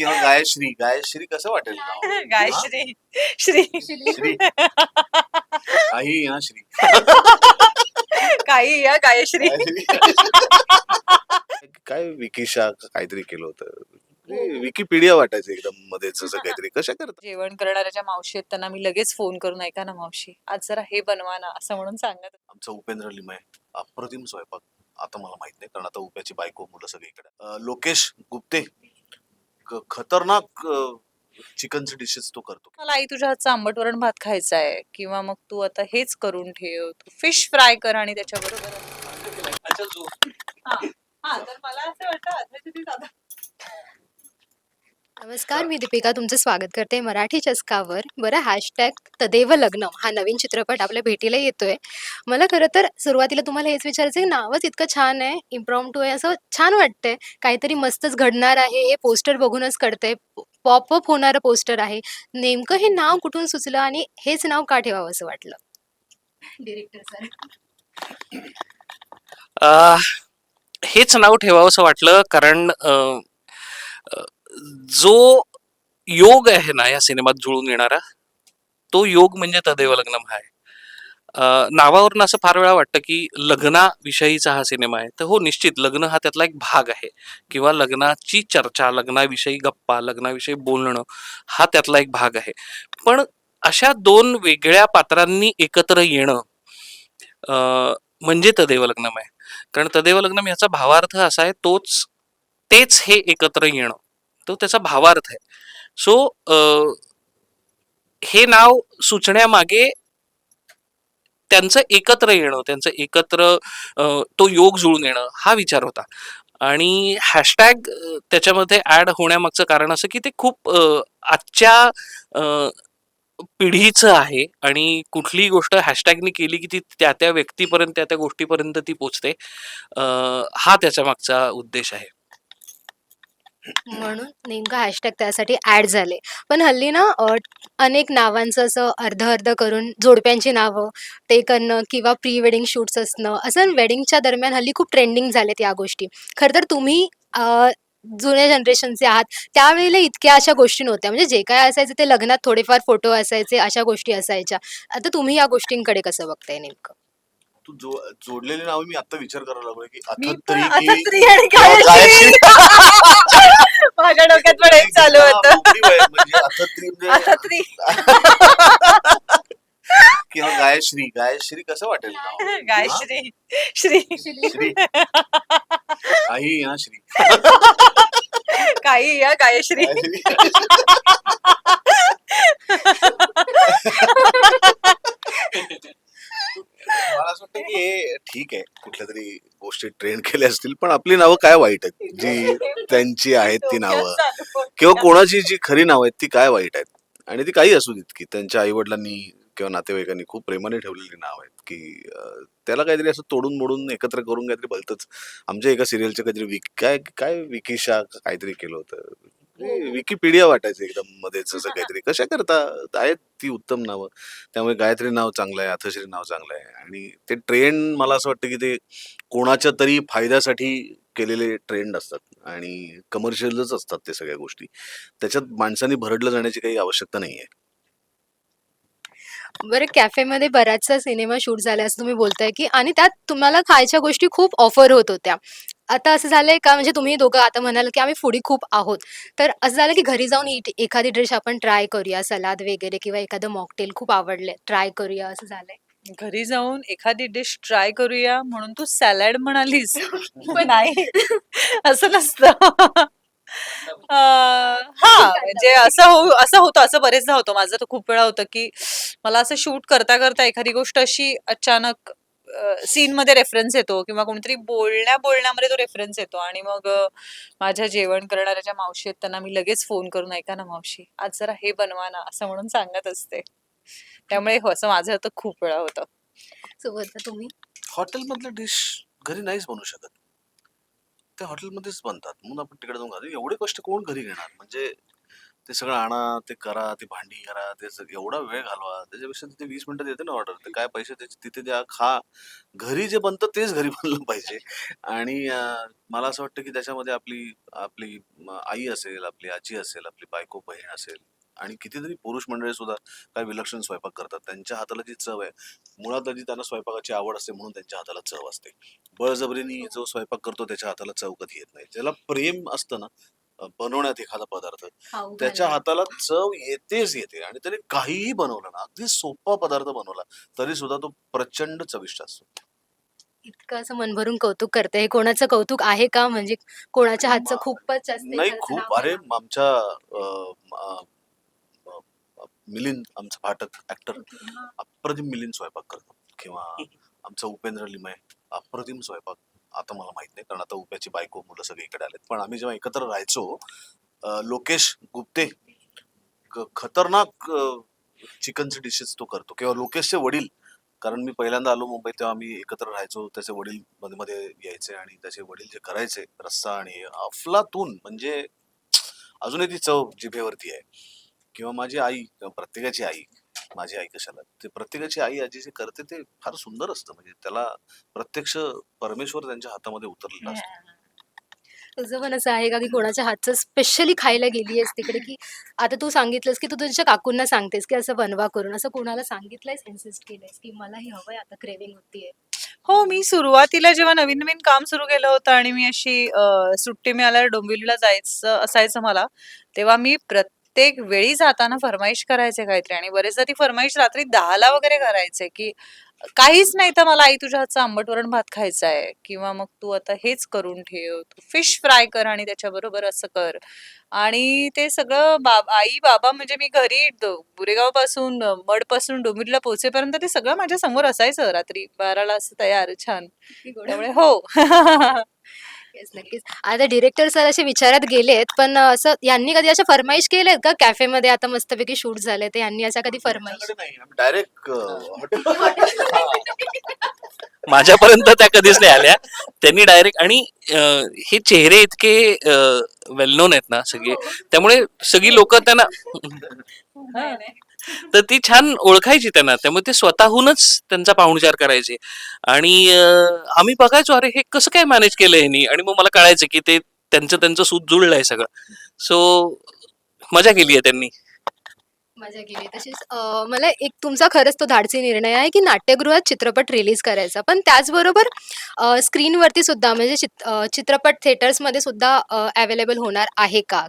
किंवा गायश्री गायश्री कसं वाटेल नाव? गाय हा? श्री श्री. श्री. काही हा श्री. काही या गायश्री. काय विकिशा काहीतरी केलं होतं. विकिपीडिया वाटायचं एकदम मध्येच असं काहीतरी. कशा करतात जेवण करणाऱ्या मावशी आहेत त्यांना मी लगेच फोन करून ऐका ना मावशी. आज जरा हे बनवा ना असं म्हणून सांगत आमचं उपेंद्र लिमय अप्रतिम स्वयंपाक. आता मला माहीत नाही कारण आता उप्याची बायको मुलं सगळीकडे अं, लोकेश गुप्ते क- खतरनाक चिकनचे डिशेस तो करतो. मला आई तुझ्या हातचा आंबट वरण भात खायचा आहे किंवा मग तू आता हेच करून ठेव. तू फिश फ्राय कर आणि त्याच्याबरोबर हा, तर मला असं वाटतं आजच्या दिवशी दादा नमस्कार मी दीपिका तुमचं स्वागत करते मराठी चस्कावर. बरं हॅशटॅग तदेव लग्न हा नवीन चित्रपट आपल्या भेटीला येतोय. मला खरं तर सुरुवातीला तुम्हाला हेच विचारायचं नावच इतकं छान आहे इम्प्रॉम्प्टू आहे असं छान वाटतंय. काहीतरी मस्तच घडणार आहे हे पोस्टर बघूनच कळतंय. पॉपअप होणारं पोस्टर आहे. नेमकं हे नाव कुठून सुचलं आणि हेच नाव का ठेवावं असं वाटलं? डिरेक्टर सर अ, हेच नाव ठेवावंसं वाटलं कारण जो योग आहे ना या सिनेमात जुळून येणारा तो योग म्हणजे तदैव लग्नम हा आहे नावावरून असं फार वेळा वाटतं की लग्नाविषयीचा हा सिनेमा आहे. तर हो निश्चित लग्न हा त्यातला एक भाग आहे. किंवा लग्नाची चर्चा लग्नाविषयी गप्पा लग्नाविषयी बोलणं हा त्यातला एक भाग आहे. पण अशा दोन वेगळ्या पात्रांनी एकत्र येणं म्हणजे तदैव लग्नम आहे. कारण तदैव लग्नम याचा भावार्थ असा आहे तोच तेच हे एकत्र येणं. तो त्याचा भावार्थ आहे. सो हे नाव सुचण्यामागे त्यांचं एकत्र येणं त्यांचं एकत्र तो योग जुळून येणं हा विचार होता. आणि हॅशटॅग त्याच्यामध्ये ऍड होण्यामागचं कारण असं की ते खूप आजच्या पिढीचं आहे आणि कुठलीही गोष्ट हॅशटॅगनी केली की ती त्या त्या व्यक्तीपर्यंत त्या त्या गोष्टीपर्यंत ती पोचते. हा त्याच्या मागचा उद्देश आहे. म्हणून नेमकं हॅशटॅग त्यासाठी ऍड झाले. पण हल्ली ना अनेक नावांचं असं अर्ध अर्ध करून जोडप्यांची नावं ते करणं किंवा प्री वेडिंग शूट्स असणं असं वेडिंगच्या दरम्यान हल्ली खूप ट्रेंडिंग झालेत या गोष्टी. खरं तर तुम्ही जुन्या जनरेशनचे आहात त्यावेळेला इतक्या अशा गोष्टी नव्हत्या. म्हणजे जे काय असायचं ते लग्नात थोडेफार फोटो असायचे अशा गोष्टी असायच्या. आता तुम्ही या गोष्टींकडे कसं बघताय नेमकं? तू जो जोडलेली नाव मी आता विचार करायला लागलोय की मी पण आणि माझ्या डोक्यात पण हेच चालू होतं. म्हणजे अथत्री म्हणजे किंवा गायश्री गायश्री कसं वाटेल नाव? हा? गायश्री. श्री. श्री. काही हा श्री. काही या गायश्री. गायश्री. ट्रेंड केल्या असतील पण आपली नावं काय वाईट आहेत? जी त्यांची आहेत ती नावं. किंवा कोणाची जी खरी नावं आहेत ती काय वाईट आहेत? आणि ती काही असू देत की त्यांच्या आई वडिलांनी किंवा नातेवाईकांनी खूप प्रेमाने ठेवलेली नाव आहेत की त्याला काहीतरी असं तोडून मोडून एकत्र करून काहीतरी भलतंच आमच्या एका सिरियलचं काहीतरी विक काय काय विकिशा काहीतरी केलं होतं. विकिपीडिया वाटायचं एकदम मध्येच असं काहीतरी. कशा करता? आहेत ती उत्तम नावं. त्यामुळे गायत्री नाव चांगलं आहे अथश्री नाव चांगलं आहे आणि ते ट्रेंड मला असं वाटतं की ते कोणाच्या तरी फायद्यासाठी केलेले ट्रेंड असतात. आणि कमर्शियलच असतात ते सगळ्या गोष्टी. त्याच्यात माणसांनी भरडलं जाण्याची काही आवश्यकता नाही आहे बरं कॅफेमध्ये बऱ्याचशा सिनेमा शूट झाला असं तुम्ही बोलताय की आणि त्यात तुम्हाला खायच्या गोष्टी खूप ऑफर होत होत्या. आता असं झालंय का म्हणजे तुम्ही दोघं आता म्हणाल की आम्ही फुडी खूप आहोत. तर असं झालं की घरी जाऊन इट- एखादी डिश आपण ट्राय करूया सलाद वगैरे किंवा एखादं मॉकटेल खूप आवडले ट्राय करूया असं झालंय? घरी जाऊन एखादी डिश ट्राय करूया म्हणून तू सॅलड म्हणालीस. पण नाही. असं नसतं. अं, हा म्हणजे असं हो असं होतं असं बरेचदा होतं. माझं तर खूप वेळा होतं की मला असं शूट करता करता एखादी गोष्ट अशी अचानक सीन मध्ये रेफरन्स येतो किंवा कोणतरी बोलण्या बोलण्यामध्ये तो रेफरन्स येतो. आणि मग माझ्या जेवण करणाऱ्या ज्या मावशी आहेत त्यांना मी लगेच फोन करून ऐका ना मावशी आज जरा हे बनवा ना असं म्हणून सांगत असते. त्यामुळे हो, असं माझं तर खूप वेळा होतं. तुम्ही. हॉटेलमधलं डिश घरी नाहीच बनवू शकत. ते हॉटेलमध्येच बनतात. म्हणून आपण तिकडे जाऊन खातो. एवढे कष्ट कोण घरी घेणार? म्हणजे ते सगळं आणा ते करा ते भांडी करा ते सग- एवढा वेळ घालवा. त्याच्यापेक्षा तिथे वीस मिनिटात येते ना ऑर्डर ते काय पैसे त्याचे तिथे द्या खा घरी जे बनतं तेच घरी बनलं पाहिजे. आणि मला असं वाटतं की त्याच्यामध्ये आपली आपली आई असेल आपली आजी असेल आपली बायको बहीण असेल आणि कितीतरी पुरुष मंडळी सुद्धा काय विलक्षण स्वयंपाक करतात. त्यांच्या हाताला जी चव आहे मुळात आधी त्यांना स्वयंपाकाची आवड असते म्हणून त्यांच्या हाताला चव असते. बळजबरीने जो स्वयंपाक करतो त्याच्या हाताला चव कधी येत नाही. ज्याला प्रेम असतं ना बनवण्यात एखादा पदार्थ. त्याच्या हाताला चव येतेच येते आणि त्याने काहीही बनवलं ना अगदी सोपा पदार्थ बनवला तरी सुद्धा तो प्रचंड चविष्ट असतो. इतकं असं मन भरून कौतुक करते. हे कोणाचं कौतुक आहे का? म्हणजे कोणाच्या हातचं खूपच जास्त नाही एखादं खूप. नाव अरे आहे? आमच्या अं, अं, अं, मिलिंद आमचा फाटक ऍक्टर अप्रतिम मिलिंद स्वयंपाक करतो. किंवा आमचा उपेंद्र लिमय अप्रतिम स्वयंपाक आता मला माहीत नाही कारण आता उप्याची बायको मुलं सगळे इकडे आलेत. पण आम्ही जेव्हा एकत्र राहायचो अं, लोकेश गुप्ते क- खतरनाक चिकनचे डिशेस तो करतो. किंवा लोकेशचे वडील कारण मी पहिल्यांदा आलो मुंबईत तेव्हा आम्ही एकत्र राहायचो. त्याचे वडील मध्ये मध्ये यायचे आणि त्याचे वडील जे करायचे रस्सा आणि अफलातून म्हणजे अजूनही ती चव जिभेवरती आहे. किंवा माझी आई किंवा प्रत्येकाची आई माझी आई कशाला? ते प्रत्येकाची आई आजी जे करते ते फार सुंदर असतं. म्हणजे त्याला प्रत्यक्ष परमेश्वर त्यांच्या हातामध्ये उतरलेला असतो. तुझं पण असं आहे का की कोणाच्या हातचं स्पेशली खायला गेली आहेस तिकडे की आता तू सांगितलंस की तू तुझ्या काकूंना सांगतेस की असं बनवा करून? असं कोणाला सांगितलंयस इन्सिस्ट केलंयस की मला हे हवंय आता क्रेविंग होतीये? हो मी सुरुवातीला जेव्हा नवीन नवीन काम सुरू केलं होतं आणि मी अशी अ, सुट्टी मिळाल्यावर डोंबिवलीला जायचं असायचं मला तेव्हा मी प्रत्येक वेळी जाताना फरमाईश करायचे काहीतरी आणि बरेचदा ती फरमाईश रात्री दहाला वगैरे करायचे की काहीच नाही तर मला आई तुझ्या हातचा आंबट वरण भात खायचा आहे किंवा मग तू आता हेच करून ठेव तू फिश फ्राय कर आणि त्याच्याबरोबर असं कर. आणि ते सगळं बाब आई बाबा म्हणजे मी घरी गुरेगावपासून मडपासून डोंबिवलीला पोहोचेपर्यंत ते सगळं माझ्यासमोर असायचं रात्री. बाराला असं तयार छान. त्यामुळे हो. येस नक्कीच. आता डिरेक्टर सर असे विचारात गेलेत पण असं यांनी कधी अशा फरमाईश केलेत का? कॅफे मध्ये आता मस्तपैकी शूट झाले ते यांनी अशा कधी फरमाईश डायरेक्ट माझ्यापर्यंत त्या कधीच नाही आल्या. त्यांनी डायरेक्ट आणि अं, हे चेहरे इतके वेल नोन आहेत ना सगळे. त्यामुळे सगळी लोक त्यांना तर ती छान ओळखायची त्यांना. त्यामुळे ते स्वतःहूनच त्यांचा पाहुणचार करायचे. आणि अं, आम्ही बघायचो अरे हे कसं काय मॅनेज केलं ह्यांनी? आणि मग मला कळायचं की ते त्यांचं त्यांचं सूत जुळलंय सगळं. सो मजा केली आहे त्यांनी. मजा केली. तशीच अं, मला एक तुमचा खरंच तो धाडसी निर्णय आहे की नाट्यगृहात चित्रपट रिलीज करायचा. पण त्याचबरोबर अं, स्क्रीनवरती सुद्धा म्हणजे चित- अं, चित्रपट थिएटर्समध्ये सुद्धा अवेलेबल होणार आहे का?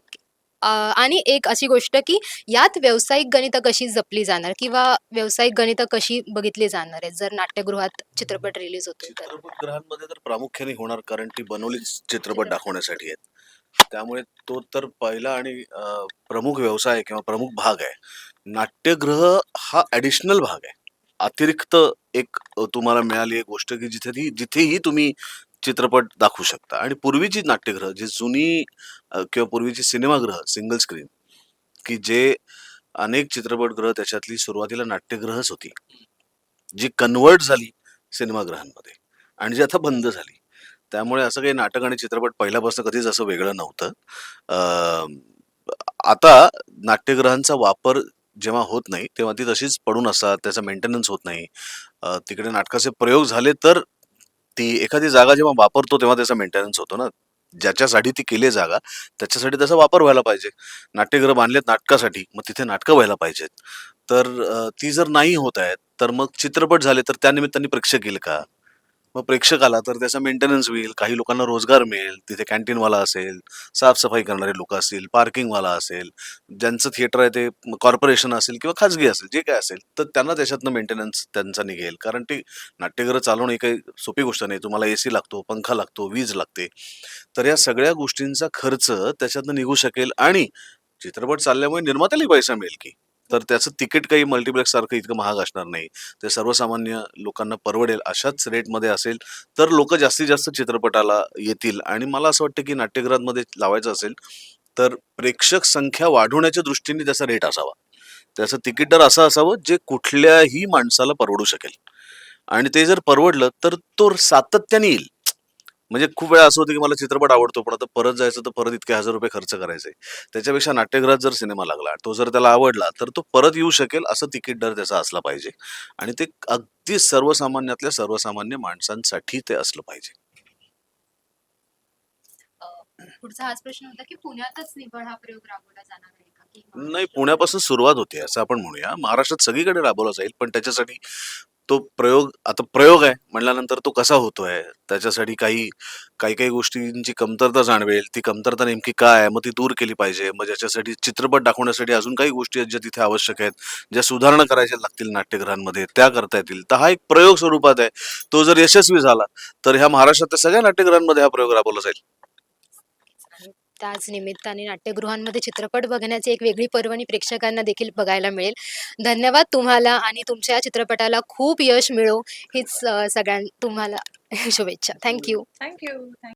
आणि एक अशी गोष्ट की यात व्यावसायिक गणितं कशी जपली जाणार किंवा व्यावसायिक गणितं कशी बघितली जाणार आहेत? जर नाट्यगृहात चित्रपट रिलीज होतोय तर. चित्रपटगृहांमध्ये तर प्रामुख्याने होणार कारण ती बनवलीच चित्रपट दाखवण्यासाठी आहेत. त्यामुळे तो तर पहिला आणि अं, प्रमुख व्यवसाय किंवा प्रमुख भाग आहे. नाट्यगृह हा ऍडिशनल भाग आहे. अतिरिक्त एक अं, तुम्हाला मिळाली एक गोष्ट की जिथे ती जिथेही तुम्ही चित्रपट दाखवू शकता. आणि पूर्वीची नाट्यगृह जी जुनी किंवा पूर्वीची सिनेमागृह सिंगल स्क्रीन की जे अनेक चित्रपटगृह त्याच्यातली सुरुवातीला नाट्यगृहच होती. जी कन्वर्ट झाली सिनेमागृहांमध्ये आणि जी आता बंद झाली. त्यामुळे असं काही नाटक आणि चित्रपट पहिल्यापासून कधीच असं वेगळं नव्हतं. आता नाट्यगृहांचा वापर जेव्हा होत नाही तेव्हा ती तशीच पडून असतात त्याचा मेंटेनन्स होत नाही. तिकडे नाटकाचे प्रयोग झाले तर ती एखादी जागा जेव्हा वापरतो तेव्हा त्याचा मेंटेनन्स होतो ना. ज्याच्यासाठी ती केली आहे जागा त्याच्यासाठी त्याचा वापर व्हायला पाहिजे. नाट्यगृह बांधलेत नाटकासाठी मग तिथे नाटकं व्हायला पाहिजेत. तर ती जर नाही होत आहेत तर मग चित्रपट झाले तर त्या निमित्ताने प्रेक्षक येईल का? मग प्रेक्षक आला तर त्याचा मेंटेनन्स होईल काही लोकांना रोजगार मिळेल तिथे कॅन्टीनवाला असेल साफसफाई करणारे लोक असतील पार्किंगवाला असेल ज्यांचं थिएटर आहे ते कॉर्पोरेशन असेल किंवा खाजगी असेल जे काय असेल तर त्यांना त्याच्यातनं मेंटेनन्स त्यांचा निघेल. कारण ते नाट्यगृह चालवणं ही काही सोपी गोष्ट नाही. तुम्हाला ए सी लागतो पंखा लागतो वीज लागते. तर या सगळ्या गोष्टींचा खर्च त्याच्यातनं निघू शकेल आणि चित्रपट चालल्यामुळे निर्मात्यालाही पैसा मिळेल की. तर त्याचं तिकीट काही मल्टिप्लेक्स सारखं इतकं महाग असणार नाही. ते सर्वसामान्य लोकांना परवडेल अशाच रेटमध्ये असेल तर लोक जास्तीत जास्त चित्रपटाला येतील. आणि मला असं वाटतं की नाट्यगृहांमध्ये लावायचं असेल तर प्रेक्षक संख्या वाढवण्याच्या दृष्टीने त्याचा रेट असावा. त्याचं तिकीट दर असं असावं जे कुठल्याही माणसाला परवडू शकेल. आणि ते जर परवडलं तर तो सातत्याने येईल. म्हणजे खूप वेळा असं होतं की मला चित्रपट आवडतो पण आता परत जायचं तर परत इतके हजार रुपये खर्च करायचे. त्याच्यापेक्षा नाट्यगृहात जर सिनेमा लागला तो जर त्याला आवडला तर तो परत येऊ शकेल असं तिकीट दर त्याचा असला पाहिजे. आणि ते अगदी सर्वसामान्यातल्या सर्वसामान्य माणसांसाठी ते असलं पाहिजे. पुढचा हाच प्रश्न होता की पुण्यातच निवड हा प्रयोग राबवला जाणार आहे का? की नाही पुण्यापासून सुरुवात होते असं आपण म्हणूया. महाराष्ट्रात सगळीकडे राबवला जाईल पण त्याच्यासाठी तो प्रयोग आता प्रयोग आहे म्हणल्यानंतर तो कसा होतोय? त्याच्यासाठी काही काही काही गोष्टींची कमतरता जाणवेल. ती कमतरता नेमकी काय आहे? मग ती दूर केली पाहिजे. मग ज्याच्यासाठी चित्रपट दाखवण्यासाठी अजून काही गोष्टी आहेत ज्या तिथे आवश्यक आहेत ज्या सुधारणा करायच्या लागतील नाट्यगृहांमध्ये त्या करता येतील. तर हा एक प्रयोग स्वरूपात आहे. तो जर यशस्वी झाला तर ह्या महाराष्ट्रातल्या सगळ्या नाट्यगृहांमध्ये हा प्रयोग राबवला जाईल. त्याच निमित्ताने नाट्यगृहांमध्ये चित्रपट बघण्याची एक वेगळी पर्वणी प्रेक्षकांना देखील बघायला मिळेल. धन्यवाद तुम्हाला आणि तुमच्या या चित्रपटाला खूप यश मिळो. हीच सगळ्यां तुम्हाला शुभेच्छा. Thank you thank you